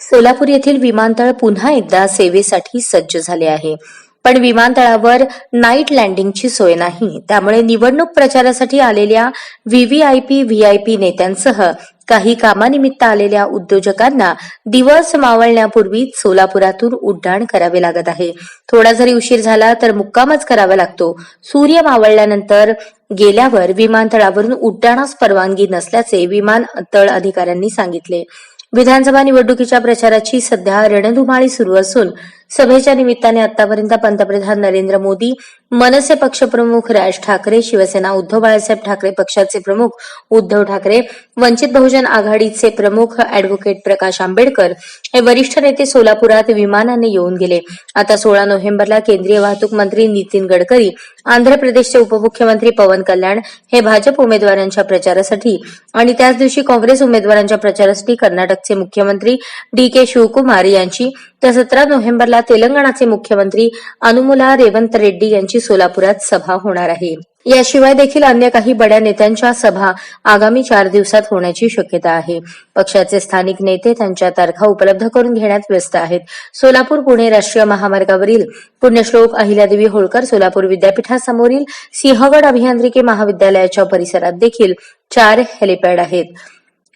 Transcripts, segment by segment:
सोलापूर येथील विमानतळ पुन्हा एकदा सेवेसाठी सज्ज झाले आहे. पण विमानतळावर नाईट लँडिंगची सोय नाही. त्यामुळे निवडणूक प्रचारासाठी आलेल्या व्हीव्हीआयपी व्हीआयपी नेत्यांसह काही कामानिमित्त आलेल्या उद्योजकांना दिवस मावळण्यापूर्वीच सोलापुरातून उड्डाण करावे लागत आहे. थोडा जरी उशीर झाला तर मुक्कामच करावा लागतो. सूर्य मावळल्यानंतर गेल्यावर विमानतळावरून उड्डाणास परवानगी नसल्याचे विमानतळ अधिकाऱ्यांनी सांगितले. विधानसभा निवडणुकीच्या प्रचाराची सध्या रणधुमाळी सुरू असून सभेच्या निमित्ताने आतापर्यंत पंतप्रधान नरेंद्र मोदी मनसे पक्षप्रमुख राज ठाकरे शिवसेना उद्धव बाळासाहेब ठाकरे पक्षाचे प्रमुख उद्धव ठाकरे वंचित बहुजन आघाडीचे प्रमुख अॅडव्होकेट प्रकाश आंबेडकर हे वरिष्ठ नेते सोलापुरात विमानाने येऊन गेले. आता सोळा नोव्हेंबरला केंद्रीय वाहतूक मंत्री नितीन गडकरी आंध्र प्रदेशचे उपमुख्यमंत्री पवन कल्याण हे भाजप उमेदवारांच्या प्रचारासाठी आणि त्याच दिवशी काँग्रेस उमेदवारांच्या प्रचारासाठी कर्नाटकचे मुख्यमंत्री डी के शिवकुमार यांची तर सतरा नोव्हेंबरला तेलंगणाचे मुख्यमंत्री अनुमुला रेवंत रेड्डी यांची सोलापुरात सभा होणार आहे. याशिवाय देखील अन्य काही बड्या नेत्यांच्या सभा आगामी चार दिवसात होण्याची शक्यता आहे. पक्षाचे स्थानिक नेते त्यांच्या तारखा उपलब्ध करून घेण्यात व्यस्त आहेत. सोलापूर पुणे राष्ट्रीय महामार्गावरील पुण्यश्लोक अहिल्यादेवी होळकर सोलापूर विद्यापीठासमोरील सिंहगड अभियांत्रिकी महाविद्यालयाच्या परिसरात देखील चार हेलिपॅड आहेत.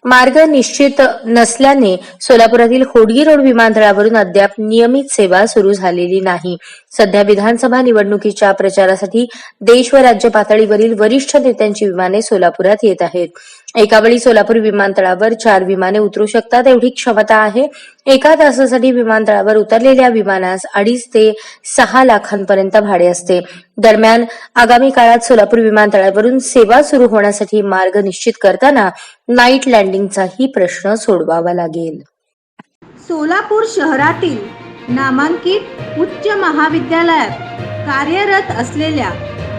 मार्ग निश्चित नसल्याने सोलापुरातील होडगी रोड विमानतळावरून अद्याप नियमित सेवा सुरू झालेली नाही. सध्या विधानसभा निवडणुकीच्या प्रचारासाठी देश व राज्य पातळीवरील वरिष्ठ नेत्यांची विमाने सोलापुरात येत आहेत. एका वेळी सोलापूर विमानतळावर चार विमाने उतरू शकतात एवढी क्षमता आहे. एका तासासाठी विमानतळावर उतरलेल्या विमानास अडीच ते सहा लाखांपर्यंत भाडे असते. दरम्यान आगामी काळात सोलापूर विमानतळावरून सेवा सुरू होण्यासाठी मार्ग निश्चित करताना नाईट लँडिंगचाही प्रश्न सोडवावा लागेल. सोलापूर शहरातील नामांकित उच्च महाविद्यालयात कार्यरत असलेल्या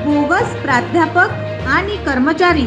बोगस प्राध्यापक आणि कर्मचारी